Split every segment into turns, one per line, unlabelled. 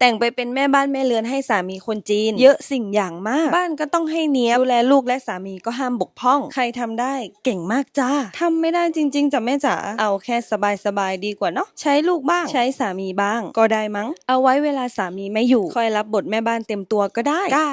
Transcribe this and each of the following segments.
แต่งไปเป็นแม่บ้านแม่เรือนให้สามีคนจีน เยอะสิ่งอย่างมาก บ้านก็ต้องให้เนี้ยบดูแลลูกและสามีก็ห้ามบกพร่อง ใครทำได้เก่งมากจ้าทำไม่ได้จริง ๆจ้ะแม่จ๋าเอาแค่สบายๆดีกว่าเนาะใช้ลูกบ้างใช้สามีบ้าง ก็ได้มั้ง เอาไว้เวลาสามีไม่อยู่ค่อยรับบทแม่บ้านเต็มตัวก็ได้กล้า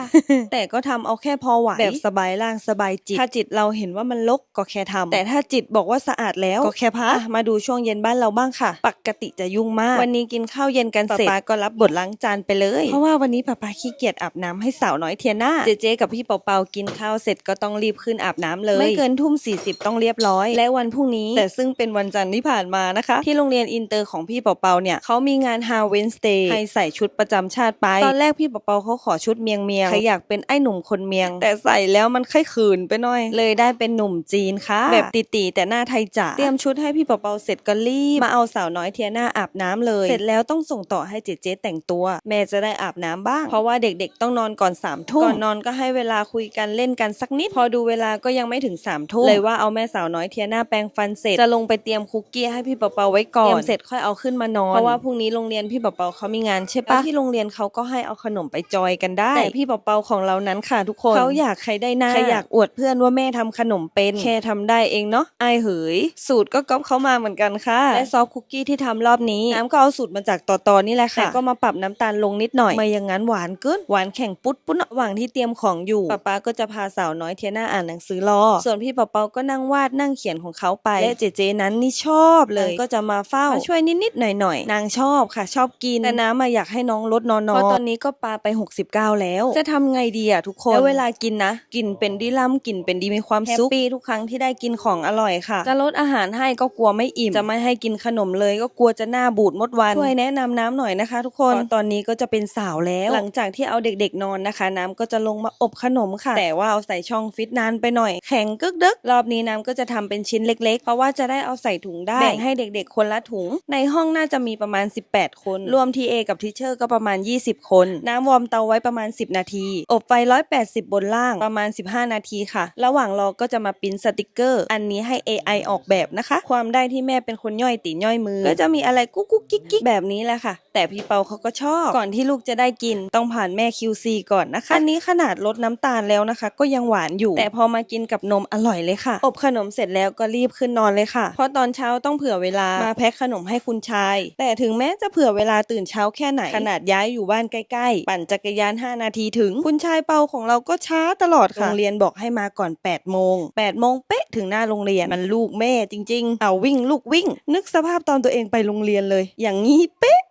แต่ก็ทำเอาแค่พอไหวแบบสบายร่างสบายจิตถ้าจิตเราเห็นว่ามันลกก็แค่ทำแต่ถ้าจิตบอกว่าสะอาดแล้วก็แค่พักอะมาดูช่วงเย็นบ้านเราบ้างค่ะ ปกติจะยุ่งมาก วันนี้กินข้าวเย็นกันเสร็จป๊าก็รับบทล้างจานไปเลย เพราะว่าวันนี้ป๊าป๊าขี้เกียจอาบน้ำให้สาวน้อยเทียน่าเจเจกับพี่เปาเปากินข้าวเสร็จก็ต้องรีบขึ้นอาบน้ำเลย ไม่เกินทุ่ม40 ต้องเรียบร้อย และวันพรุ่งนี้ แต่ซึ่งเป็นวันจันทร์ที่ผ่านมานะคะ ที่โรงเรียนอินเตอร์ของพี่เปาเปาเนี่ยเขามีงานฮาเวนสเตย์ให้ใส่ชุดประจำชาติไปตอนแรกพี่เปาเปาเขาขอชุดเมียงเมียงใครอยากเป็นไอ้หนุ่มคนเมียง แต่ใส่แล้วมันค่อยขืนไปหน่อย เลยได้เป็นหนุ่มจีนค่ะ แบบติๆแต่หน้าไทยจ๋าเตรียมชุดให้พี่เปาเปาเสร็จก็รีบมาเอาสาวน้อยเทียน่าอาบน้ำเลย เสร็จแล้วต้องส่งต่อให้เจเจแต่งตัวแม่จะได้อาบน้ำบ้าง เพราะว่าเด็กๆต้องนอนก่อนสามทุ่มก่อนนอนก็ให้เวลาคุยกันเล่นกันสักนิด พอดูเวลาก็ยังไม่ถึงสามทุ่มเลยว่าเอาแม่สาวน้อยเทียน่าแปรงฟันเสร็จจะลงไปเตรียมคุกกี้ให้พี่เปาเปาไว้ก่อนเตรียมเสร็จค่อยเอาขึ้นมานอนเพราะว่าพรุ่งนี้โรงเรียนพี่เปาเปาเขามีงานใช่ปะที่โรงเรียนเขาก็ให้เอาขนมไปจอยกันได้แต่พี่เปาเปาของเรานั้นค่ะทุกคนเขาอยากใครได้หน้าใครอยากอวดเพื่อนว่าแม่ทำขนมเป็นแค่ทำได้เองเนาะอายเหย สูตรก็ก๊อปเขามาเหมือนกันค่ะและซอฟต์คุกกี้ที่ทำรอบนี้น้ำก็เอาสูตรมาจากต่อตอนี่แหละค่ะแต่ก็มาปรับน้ำตาลลงนิดหน่อยไม่อย่างนั้นหวานเกินหวานแข็งปุ๊ดปุ๊ดระหว่างที่เตรียมของอยู่ป๊าป๊าก็จะพาสาวน้อยเทียน่าอ่านหนังสือรอ ส่วนพี่เปาเปาก็นั่งวาดนั่งเขียนของเขาไปและเจเจนั้นนี่ชอบเลยก็จะมาเฝ้ามาช่วยนิดๆหน่อยๆนางชอบค่ะ ชอบกินแต่น้ำมาอยากให้น้องลดนอนๆเพราะตอนนี้ก็ปาไป 69 แล้ว จะทำไงดีอะทุกคนแล้วเวลากินนะ กินเป็นดีล่ำกินเป็นดีมีความสุขแฮปปี้ทุกครั้งที่ได้กินของอร่อยค่ะ จะลดอาหารให้ก็กลัวไม่อิ่มจะไม่ให้กินขนมเลย ก็กลัวจะหน้าบูดหมดวันช่วยแนะนำน้ำหน่อยนะคะ ทุกคนตอนนี้ก็จะเป็นสาวแล้ว หลังจากที่เอาเด็กๆนอนนะคะ น้ำก็จะลงมาอบขนมค่ะ แต่ว่าเอาใส่ช่องฟิตนานไปหน่อย แข็งกึกดึกรอบนี้น้ำก็จะทำเป็นชิ้นเล็ก ๆ เพราะว่าจะได้เอาใส่ถุงได้แบ่งให้เด็กๆ คนละถุง ในห้องน่าจะมีประมาณ 18 คน รวมทีเอกับทีเชอร์ก็ประมาณ 20 คน น้ำวอร์มเตาไว้ประมาณ 10 นาที อบไฟ 180 บนล่างประมาณ 15 นาทีค่ะ ระหว่างรอก็จะมาปริ้นสติกเกอร์ อันนี้ให้ AI ออกแบบนะคะ ความได้ที่แม่เป็นคนย่อยตีย่อยมือ ก็จะมีอะไรกุ๊กกุ๊กกิ๊กกิ๊กแบบนี้แหละค่ะ แต่พี่เปาเขาก็ชอบก่อนที่ลูกจะได้กิน ต้องผ่านแม่ QC ก่อนนะคะ อันนี้ขนาดลดน้ำตาลแล้วนะคะ ก็ยังหวานอยู่ แต่พอมากินกับนมอร่อยเลยค่ะ อบขนมเสร็จแล้วก็รีบขึ้นนอนเลยค่ะ เพราะตอนเช้าต้องเผื่อเวลา มาแพ็คขนมให้คุณชาย แต่ถึงแม้จะเผื่อเวลาตื่นเช้าแค่ไหน ขนาดย้ายอยู่บ้านใกล้ๆ ปั่นจักรยาน 5 นาทีถึง คุณชายเปาของเราก็ช้าตลอดค่ะ โรงเรียนบอกให้มาก่อน8โมง8โมงเป๊ะถึงหน้าโรงเรียน มันลูกแม่จริง ๆ เอาวิ่งลูกวิ่ง นึกสภาพตอนตัวเองไปโรงเรียนเลย อย่างนี้เป๊ะ